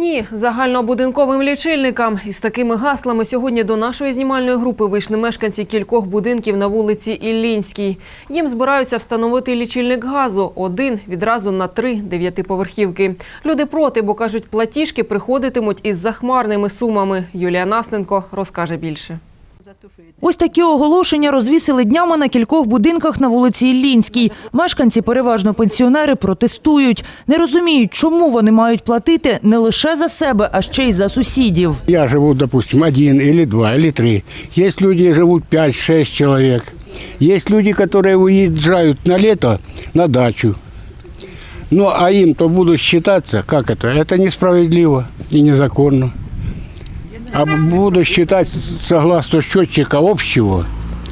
Ні, загальнобудинковим лічильникам. Із такими гаслами сьогодні до нашої знімальної групи вийшли мешканці кількох будинків на вулиці Іллінській. Їм збираються встановити лічильник газу один відразу на три дев'ятиповерхівки. Люди проти, бо кажуть, платіжки приходитимуть із захмарними сумами. Юлія Настенко розкаже більше. Ось такі оголошення розвісили днями на кількох будинках на вулиці Іллінській. Мешканці, переважно пенсіонери, протестують. Не розуміють, чому вони мають платити не лише за себе, а ще й за сусідів. Я живу, допустим, один или два, или три. Есть люди, живут 5-6 человек. Есть люди, которые уезжают на лето на дачу. Ну, а им-то будут считаться, как это? Это несправедливо и незаконно. А буду считать согласно счетчика общего,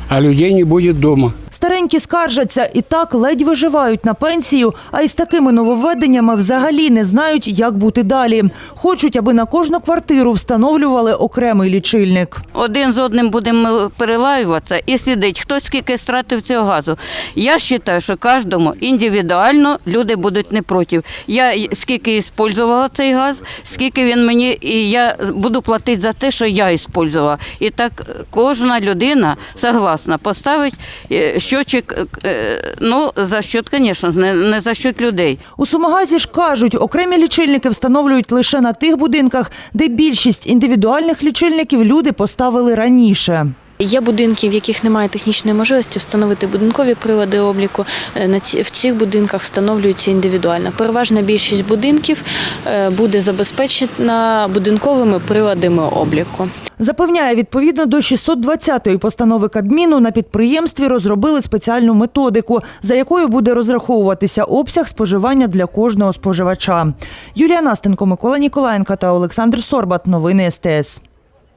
а людей не будет дома. Старенькі скаржаться і так ледь виживають на пенсію, а із такими нововведеннями взагалі не знають, як бути далі. Хочуть, аби на кожну квартиру встановлювали окремий лічильник. один з одним будемо перелаюватися і слідить, хто скільки стратив цього газу. Я вважаю, що кожному індивідуально люди будуть не проти. Я скільки іспользувала цей газ, скільки він мені, і я буду платити за те, що я іспользувала. І так кожна людина согласна поставить е, щочик, е, ну, за счет, звісно, не, не за счет людей. У Сумагазі ж кажуть, окремі лічильники встановлюють лише на тих будинках, де більшість індивідуальних лічильників люди поставили раніше. Є будинки, в яких немає технічної можливості встановити будинкові прилади обліку. Е, в цих будинках встановлюються індивідуально. Переважна більшість будинків е, буде забезпечена будинковими приладами обліку. Запевняє, відповідно до 620-ї постанови Кабміну на підприємстві розробили спеціальну методику, за якою буде розраховуватися обсяг споживання для кожного споживача. Юлія Настенко, Микола Ніколаєнка та Олександр Сорбат. Новини СТС.